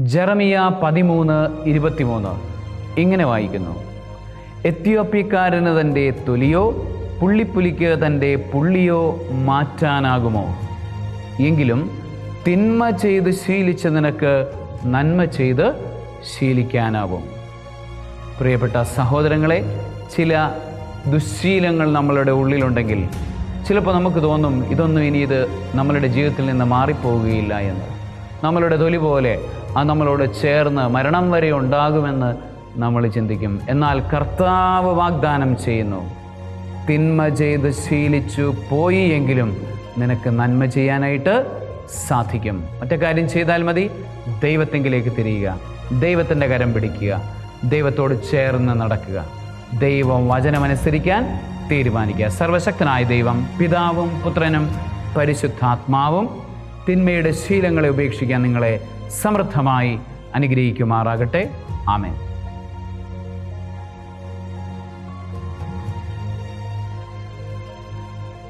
ജെറമിയ പതിമൂന്ന് ഇരുപത്തിമൂന്ന്. ഇങ്ങനെ വായിക്കുന്നു. എത്യോപ്യക്കാരന് തന്റെ തൊലിയോ പുള്ളിപ്പുലിക്ക് തന്റെ പുള്ളിയോ മാറ്റാനാകുമോ? എങ്കിലും തിന്മ ചെയ്ത് ശീലിച്ച നിനക്ക് നന്മ ചെയ്ത് ശീലിക്കാനാവും. പ്രിയപ്പെട്ട സഹോദരങ്ങളെ ചില ദുശ്ശീലങ്ങൾ നമ്മളുടെ ഉള്ളിലുണ്ടെങ്കിൽ ചിലപ്പോൾ നമുക്ക് തോന്നും ഇതൊന്നും ഇനി ഇത് നമ്മളുടെ ജീവിതത്തിൽ നിന്ന് മാറിപ്പോവുകയില്ല എന്ന്. നമ്മളുടെ തൊലി പോലെ അത് നമ്മളോട് ചേർന്ന് മരണം വരെ ഉണ്ടാകുമെന്ന് നമ്മൾ ചിന്തിക്കും. എന്നാൽ കർത്താവ് വാഗ്ദാനം ചെയ്യുന്നു തിന്മ ചെയ്ത് ശീലിച്ചു പോയി എങ്കിലും നിനക്ക് നന്മ ചെയ്യാനായിട്ട് സാധിക്കും. ഒറ്റ കാര്യം ചെയ്താൽ മതി ദൈവത്തെങ്കിലേക്ക് തിരിയുക ദൈവത്തിന്റെ കരം പിടിക്കുക ദൈവത്തോട് ചേർന്ന് നടക്കുക ദൈവം വചനമനുസരിക്കാൻ തീരുമാനിക്കുക. സർവശക്തനായ ദൈവം പിതാവും പുത്രനും പരിശുദ്ധാത്മാവും തിന്മയുടെ ശീലങ്ങളെ ഉപേക്ഷിക്കാൻ നിങ്ങളെ സമൃദ്ധമായി അനുഗ്രഹിക്കുമാറാകട്ടെ. ആമേൻ.